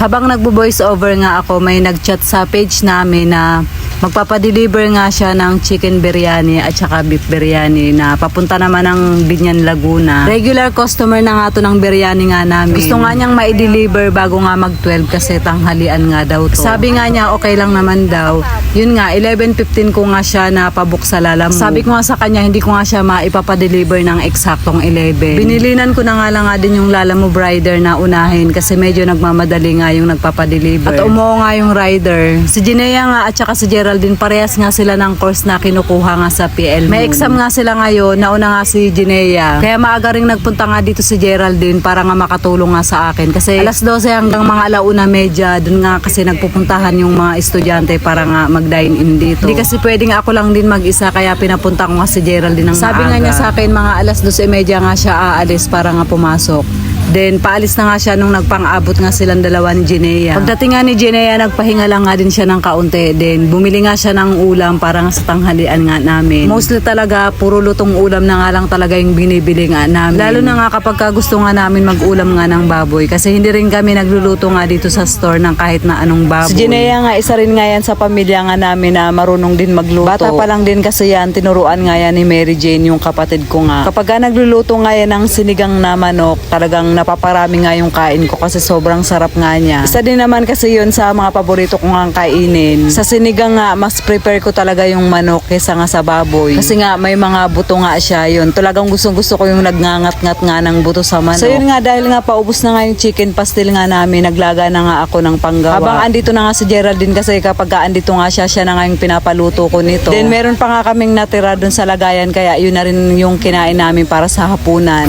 Habang nagbo-voice over nga ako, may nag-chat sa page namin na magpapadeliver nga siya ng chicken biryani at saka beef biryani na papunta naman ng Binyan Laguna. Regular customer na nga to ng biryani nga namin. Gusto nga niyang ma-deliver bago nga mag-12 kasi tanghalian nga daw to. Sabi nga niya okay lang naman daw. Yun nga, 11.15 ko nga siya na pabook sa Lalamove. Sabi ko nga sa kanya, hindi ko nga siya maipapadeliver ng eksaktong 11. Binilinan ko na nga lang nga din yung Lalamove rider na unahin kasi medyo nagmamadali nga yung nagpapadeliver. At umuo nga yung rider. Si Jinea nga at saka si Geraldine, parehas nga sila ng course na kinukuha nga sa PL May exam nga sila ngayon, nauna nga si Jinea. Kaya maaga rin nagpunta nga dito si Geraldine para nga makatulong nga sa akin. Kasi alas 12 hanggang mga alauna medya, dun nga kasi nagpupuntahan yung mga estudyante para nga mag-dine in dito. Hindi kasi pwedeng ako lang din mag-isa kaya pinapunta ko nga si Geraldine ng Sabi nga niya sa akin mga alas 12.30 nga siya aalis para nga pumasok. Then, paalis na nga siya nung nagpang-abot nga silang dalawa ni Jinea. Pagdating nga ni Jinea, nagpahinga lang nga din siya ng kaunti. Then, bumili nga siya ng ulam para nga sa tanghalian nga namin. Mostly talaga, puro lutong ulam na nga lang talaga yung binibili nga namin. Lalo na nga kapag ka gusto nga namin mag-ulam nga ng baboy. Kasi hindi rin kami nagluluto nga dito sa store ng kahit na anong baboy. Si Jinea nga, isa rin nga yan sa pamilya nga namin na marunong din magluto. Bata pa lang din kasi yan, tinuruan nga yan ni Mary Jane, yung kapatid ko nga. Kapag ka nagluluto nga yan ng sinigang na manok, talagang napaparami nga yung kain ko kasi sobrang sarap nga niya. Isa din naman kasi yun sa mga paborito ko nga kainin. Sa sinigang nga, mas prepare ko talaga yung manok kesa nga sa baboy. Kasi nga, may mga buto nga siya yun. Talagang gustong gusto ko yung nagngangat-ngat nga ng buto sa manok. So yun nga, dahil nga paubos na nga yung chicken pastil nga namin, naglaga na nga ako ng panggawa. Habang andito na nga si Geraldine kasi kapag ka andito nga siya, siya na nga yung pinapaluto ko nito. Then meron pa nga kaming natira dun sa lagayan, kaya yun na rin yung kinain namin para sa hapunan.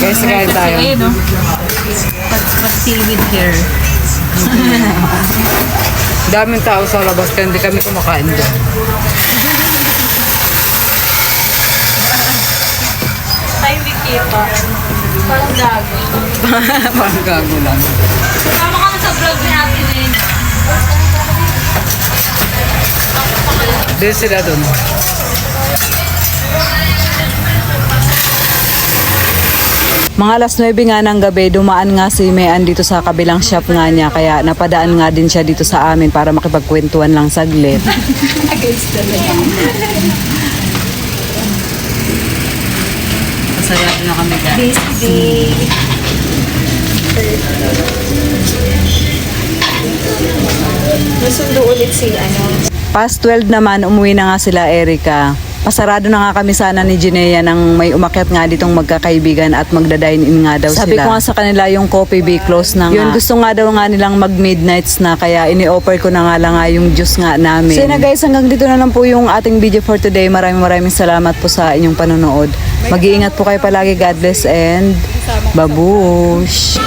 Guys, kain tayo. Ayun, no? Pastil with hair. Daming tao sa labas kaya hindi kami kumakain doon. Tayo with kita. Parang gago. Parang gago lang. Kasama ka sa vlog ni Ate Nen. Din sila doon. Mga alas 9 nga ng gabi, dumaan nga si Mayan dito sa kabilang shop nga niya. Kaya napadaan nga din siya dito sa amin para makipagkwentuhan lang saglit. Masaya na kami guys. Nasundo ulit si ano. Past 12 naman, umuwi na nga sila Erica. Pasarado na nga kami sana ni Jinea nang may umakyat nga ditong magkakaibigan at magda-dine in nga daw Sabi sila. Sabi ko nga sa kanila yung coffee be close na nga. Yun, gusto nga daw nga nilang mag midnights na kaya ini-offer ko na nga lang nga yung juice nga namin. So yun na guys, hanggang dito na lang po yung ating video for today. Maraming maraming salamat po sa inyong panonood. Mag-iingat po kayo palagi. God bless and babush!